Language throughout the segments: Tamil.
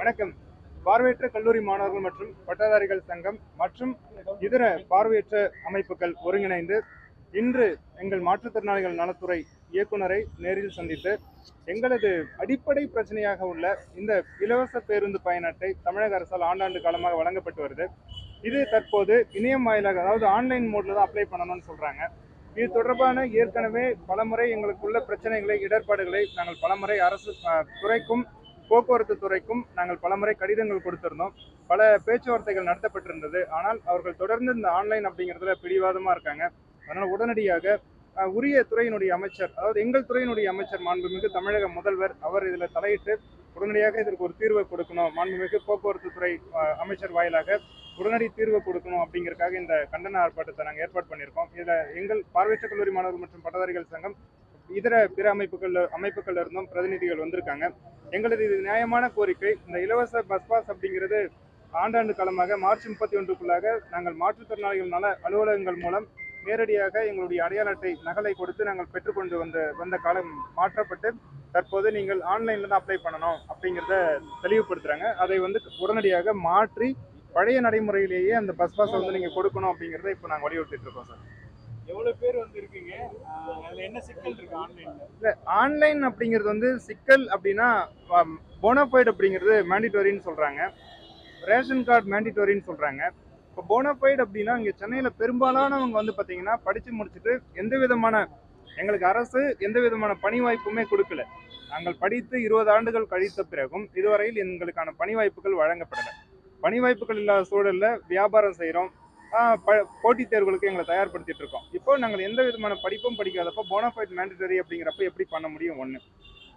வணக்கம். பார்வையற்ற கல்லூரி மாணவர்கள் மற்றும் பட்டதாரிகள் சங்கம் மற்றும் இதர பார்வையற்ற அமைப்புகள் ஒருங்கிணைந்து இன்று எங்கள் மாற்றுத்திறனாளிகள் நலத்துறை இயக்குனரை நேரில் சந்தித்து எங்களது அடிப்படை பிரச்சனையாக உள்ள இந்த இலவச பேருந்து பயண அட்டை தமிழக அரசால் ஆண்டாண்டு காலமாக வழங்கப்பட்டு வருது. இது தற்போது இணையம் வாயிலாக அதாவது ஆன்லைன் மோட்ல தான் அப்ளை பண்ணணும்னு சொல்றாங்க. இது தொடர்பான ஏற்கனவே பலமுறை எங்களுக்குள்ள பிரச்சனைகளை இடர்பாடுகளை நாங்கள் பலமுறை அரசு துறைக்கும் போக்குவரத்து துறைக்கும் நாங்கள் பலமுறை கடிதங்கள் கொடுத்திருந்தோம். பல பேச்சுவார்த்தைகள் நடத்தப்பட்டிருந்தது. ஆனால் அவர்கள் தொடர்ந்து இந்த ஆன்லைன் அப்படிங்கிறதுல பிடிவாதமாக இருக்காங்க. அதனால் உடனடியாக உரிய துறையினுடைய அமைச்சர் அதாவது எங்கள் துறையினுடைய அமைச்சர் மாண்புமிகு தமிழக முதல்வர் அவர் இதில் தலையிட்டு உடனடியாக இதற்கு ஒரு தீர்வை கொடுக்கணும். மாண்புமிகு போக்குவரத்து துறை அமைச்சர் வாயிலாக உடனடி தீர்வு கொடுக்கணும் அப்படிங்கறதுக்காக இந்த கண்டன ஆர்ப்பாட்டத்தை நாங்கள் ஏற்பாடு பண்ணியிருக்கோம். இதில் எங்கள் பார்வையற்ற கல்லூரி மாணவர்கள் மற்றும் பட்டதாரிகள் சங்கம் இதர பிற அமைப்புகள் அமைப்புகள் இருந்தும் பிரதிநிதிகள் வந்திருக்காங்க. எங்களது இது நியாயமான கோரிக்கை. இந்த இலவச பஸ் பாஸ் அப்படிங்கிறது ஆண்டாண்டு காலமாக மார்ச் முப்பத்தி ஒன்றுக்குள்ளாக நாங்கள் மாற்றுத்திறனாளிகள் நல அலுவலகங்கள் மூலம் நேரடியாக எங்களுடைய அடையாள அட்டை நகலை கொடுத்து நாங்கள் பெற்றுக்கொண்டு வந்த வந்த காலம் மாற்றப்பட்டு தற்போது நீங்கள் ஆன்லைனில் தான் அப்ளை பண்ணணும் அப்படிங்கிறத தெளிவுபடுத்துகிறாங்க அதை வந்து உடனடியாக மாற்றி பழைய நடைமுறையிலேயே அந்த பஸ் பாஸை வந்து நீங்கள் கொடுக்கணும் அப்படிங்கிறத இப்போ நாங்கள் வலியுறுத்திட்டு இருக்கோம் சார். ஆன்லைன் அப்படிங்கிறது வந்து சிக்கல் அப்படின்னா போனோஃபைட் அப்படிங்கிறது மேண்டிட்டோரின்னு சொல்றாங்க. ரேஷன் கார்டு மேண்டிட்டோரின்னு சொல்றாங்க. இப்போ போனோஃபைட் அப்படின்னா இங்கே சென்னையில் பெரும்பாலானவங்க வந்து பார்த்தீங்கன்னா படித்து முடிச்சுட்டு எந்த விதமான எங்களுக்கு அரசு எந்த விதமான பணி வாய்ப்புமே கொடுக்கல. நாங்கள் படித்து இருபது ஆண்டுகள் கழித்த பிறகும் இதுவரையில் எங்களுக்கான பணி வாய்ப்புகள் வழங்கப்படலை. பணி வாய்ப்புகள் இல்லாத சூழலில் வியாபாரம் செய்கிறோம் போட்டித் தேர்வுகளுக்கு எங்களை தயார்படுத்திட்டு இருக்கோம். இப்போ நாங்கள் எந்த விதமான படிப்பும் படிக்காதப்போ போனஃபைட் மேண்டட்டரி அப்படிங்கிறப்ப எப்படி பண்ண முடியும் ஒன்று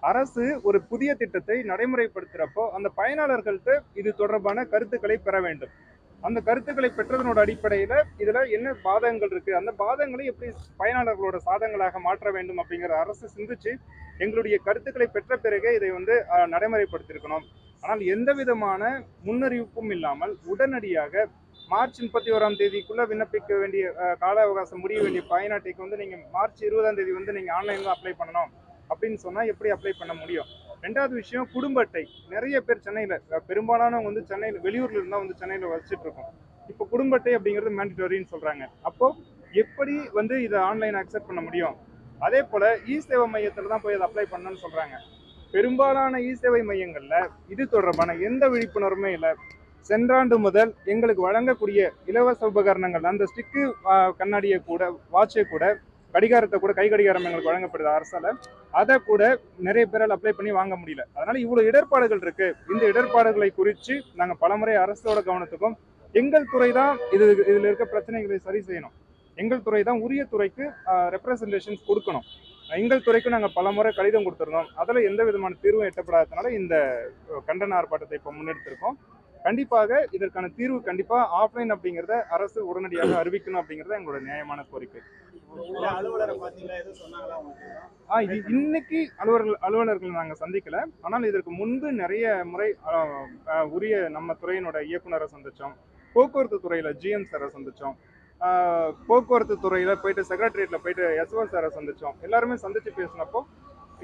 அரசு ஒரு புதிய திட்டத்தை நடைமுறைப்படுத்துகிறப்போ அந்த பயனாளர்கள்ட்ட இது தொடர்பான கருத்துக்களை பெற வேண்டும். அந்த கருத்துக்களை பெற்றதனோட அடிப்படையில் இதில் என்ன பாதகங்கள் இருக்குது அந்த பாதகங்களை எப்படி பயனாளர்களோட சாதகங்களாக மாற்ற வேண்டும் அப்படிங்கிற அரசு சிந்திச்சு எங்களுடைய கருத்துக்களை பெற்ற பிறகே இதை வந்து நடைமுறைப்படுத்தியிருக்கணும். ஆனால் எந்த விதமான முன்னறிவிப்பும் இல்லாமல் உடனடியாக மார்ச் முப்பத்தி ஓராம் தேதிக்குள்ள விண்ணப்பிக்க வேண்டிய கால அவகாசம் முடிய வேண்டிய பயனாட்டைக்கு வந்து நீங்க மார்ச் இருபதாம் தேதி வந்து நீங்க ஆன்லைன்ல அப்ளை பண்ணணும். அப்படின்னு சொன்னா எப்படி அப்ளை பண்ண முடியும்? ரெண்டாவது விஷயம் குடும்ப அட்டை. நிறைய பேர் சென்னையில பெரும்பாலானவங்க வந்து சென்னையில வெளியூர்ல இருந்தா வந்து சென்னையில வச்சுட்டு இருக்கோம். இப்போ குடும்ப அட்டை அப்படிங்கிறது மேண்டிட்டரின்னு சொல்றாங்க. அப்போ எப்படி வந்து இதை ஆன்லைன் அக்செப்ட் பண்ண முடியும்? அதே போல இ சேவை மையத்துல தான் போய் அதை அப்ளை பண்ணணும்னு சொல்றாங்க. பெரும்பாலான இ சேவை மையங்கள்ல இது தொடர்பான எந்த விழிப்புணர்வுமே இல்லை. சென்றாண்டு முதல் எங்களுக்கு வழங்கக்கூடிய இலவச உபகரணங்கள் அந்த ஸ்டிக்கு கண்ணாடியை கூட வாட்சை கூட கடிகாரத்தை கூட கை கடிகாரம் எங்களுக்கு வழங்கப்படுது அரசால். அதை கூட நிறைய பேரால் அப்ளை பண்ணி வாங்க முடியல. அதனால் இவ்வளோ இடர்பாடுகள் இருக்கு. இந்த இடர்பாடுகளை குறித்து நாங்கள் பலமுறை அரசோட கவனத்துக்கும் எங்கள் துறை தான் இது இதில் இருக்க பிரச்சனைகளை சரி செய்யணும். எங்கள் துறை தான் உரிய துறைக்கு ரெப்ரசன்டேஷன்ஸ் கொடுக்கணும். எங்கள் துறைக்கு நாங்கள் பலமுறை கடிதம் கொடுத்துருந்தோம். அதில் எந்த விதமான தீர்வும் எட்டப்படாததுனால இந்த கண்டன ஆர்ப்பாட்டத்தை இப்போ முன்னெடுத்திருக்கோம். கண்டிப்பாக இதற்கான தீர்வு கண்டிப்பா ஆஃப்லைன் அப்படிங்கிறத அரசு உடனடியாக அறிவிக்கணும் அப்படிங்கறது எங்களோட நியாயமான கோரிக்கை. இன்னைக்கு அலுவலர்கள் அலுவலர்கள் நாங்கள் சந்திக்கல. ஆனால் இதற்கு முன்பு நிறைய முறை உரிய நம்ம துறையினோட இயக்குனரை சந்திச்சோம். போக்குவரத்து துறையில ஜிஎம் சாரை சந்திச்சோம். போக்குவரத்து துறையில போயிட்டு செக்ரட்டரியேட்ல போயிட்டு எஸ்ஓ சாரை சந்திச்சோம். எல்லாருமே சந்திச்சு பேசினப்போ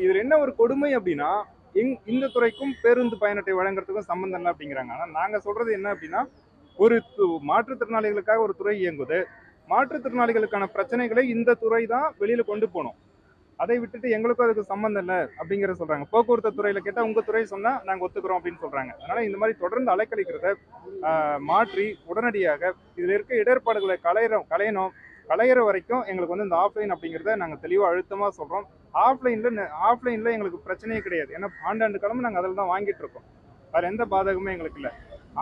இதுல என்ன ஒரு கொடுமை அப்படின்னா இங் இந்த துறைக்கும் பேருந்து பயணத்தை வழங்குறதுக்கும் சம்மந்தம் இல்லை அப்படிங்கிறாங்க. ஆனால் நாங்கள் சொல்றது என்ன அப்படின்னா ஒரு து- மாற்றுத்திறனாளிகளுக்காக ஒரு துறை இயங்குது. மாற்றுத்திறனாளிகளுக்கான பிரச்சனைகளை இந்த துறை தான் வெளியில கொண்டு போகணும். அதை விட்டுட்டு எங்களுக்கும் அதுக்கு சம்மந்தம் இல்லை அப்படிங்கிற சொல்றாங்க. போக்குவரத்து துறையில் கேட்டால் உங்க துறை சொன்னா நாங்கள் ஒத்துக்கிறோம் அப்படின்னு சொல்றாங்க. அதனால இந்த மாதிரி தொடர்ந்து அலைக்கழிக்கிறத மாற்றி உடனடியாக இதில் இருக்க இடர்பாடுகளை களையிறோம் களையணும். களையிற வரைக்கும் எங்களுக்கு வந்து இந்த ஆஃப்லைன் அப்படிங்கிறத நாங்கள் தெளிவாக அழுத்தமாக சொல்கிறோம் ஆஃப்லைனில் ஆஃப்லைனில் எங்களுக்கு பிரச்சனையே கிடையாது. ஏன்னா ஆண்டாண்டு காலமும் நாங்கள் அதில் தான் வாங்கிட்டு இருக்கோம். வேறு எந்த பாதகமும் எங்களுக்கு இல்லை.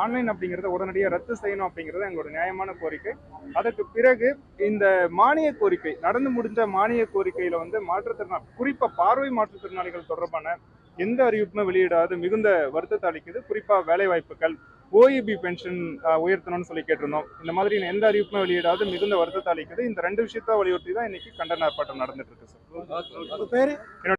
ஆன்லைன் அப்படிங்கிறத உடனடியாக ரத்து செய்யணும் அப்படிங்கிறது எங்களோட நியாயமான கோரிக்கை. அதற்கு பிறகு இந்த மானிய கோரிக்கை நடந்து முடிஞ்ச மானிய கோரிக்கையில் வந்து மாற்றுத்திறனாளி குறிப்பாக பார்வை மாற்றுத்திறனாளிகள் தொடர்பான எந்த அறிவிப்புமே வெளியிடாது மிகுந்த வருத்தத்தை அளிக்குது. குறிப்பாக வேலைவாய்ப்புகள் ஓஏபி பென்ஷன் உயர்த்தணும்னு சொல்லி கேட்டிருந்தோம். இந்த மாதிரி எந்த அறிவிப்புமே வெளியிடாது மிகுந்த வருத்தத்தை அளிக்குது. இந்த ரெண்டு விஷயத்த வலியுறுத்தி தான் இன்னைக்கு கண்டன ஆர்ப்பாட்டம் நடந்துட்டு இருக்கு சார்